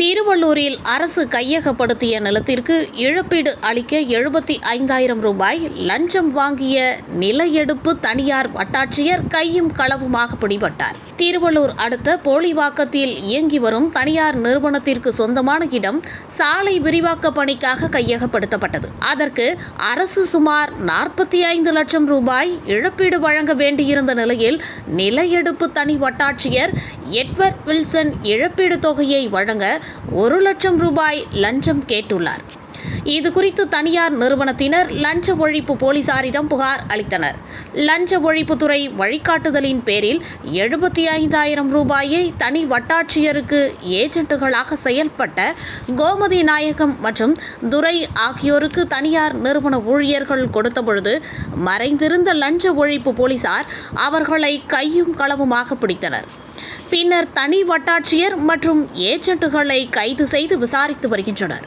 திருவள்ளூரில் அரசு கையகப்படுத்திய நிலத்திற்கு இழப்பீடு அளிக்க எழுபத்தி ஐந்தாயிரம் ரூபாய் லஞ்சம் வாங்கிய நிலையெடுப்பு தனியார் வட்டாட்சியர் கையும் களவுமாக பிடிபட்டார். திருவள்ளூர் அடுத்த போலிவாக்கத்தில் இயங்கி வரும் தனியார் நிறுவனத்திற்கு சொந்தமான இடம் சாலை விரிவாக்க பணிக்காக கையகப்படுத்தப்பட்டது. அதற்கு அரசு சுமார் நாற்பத்தி ஐந்து லட்சம் ரூபாய் இழப்பீடு வழங்க வேண்டியிருந்த நிலையில் நிலையெடுப்பு தனி வட்டாட்சியர் எட்வர்ட் வில்சன் இழப்பீடு தொகையை வழங்க ஒரு லட்சம் ரூபாய் லஞ்சம் கேட்டுள்ளார். இது குறித்து தனியார் நிறுவனத்தினர் லஞ்ச ஒழிப்பு போலீசாரிடம் புகார் அளித்தனர். லஞ்ச ஒழிப்புத்துறை வழிகாட்டுதலின் பேரில் எழுபத்தி ஐந்தாயிரம் ரூபாயை தனி வட்டாட்சியருக்கு ஏஜென்ட்டுகளாக செயல்பட்ட கோமதி நாயகம் மற்றும் துரை ஆகியோருக்கு தனியார் நிறுவன ஊழியர்கள் கொடுத்தபொழுது மறைந்திருந்த லஞ்ச ஒழிப்பு போலீசார் அவர்களை கையும் களவுமாக பிடித்தனர். பின்னர் தனி வட்டாட்சியர் மற்றும் ஏஜென்ட்டுகளை கைது செய்து விசாரித்து வருகின்றனர்.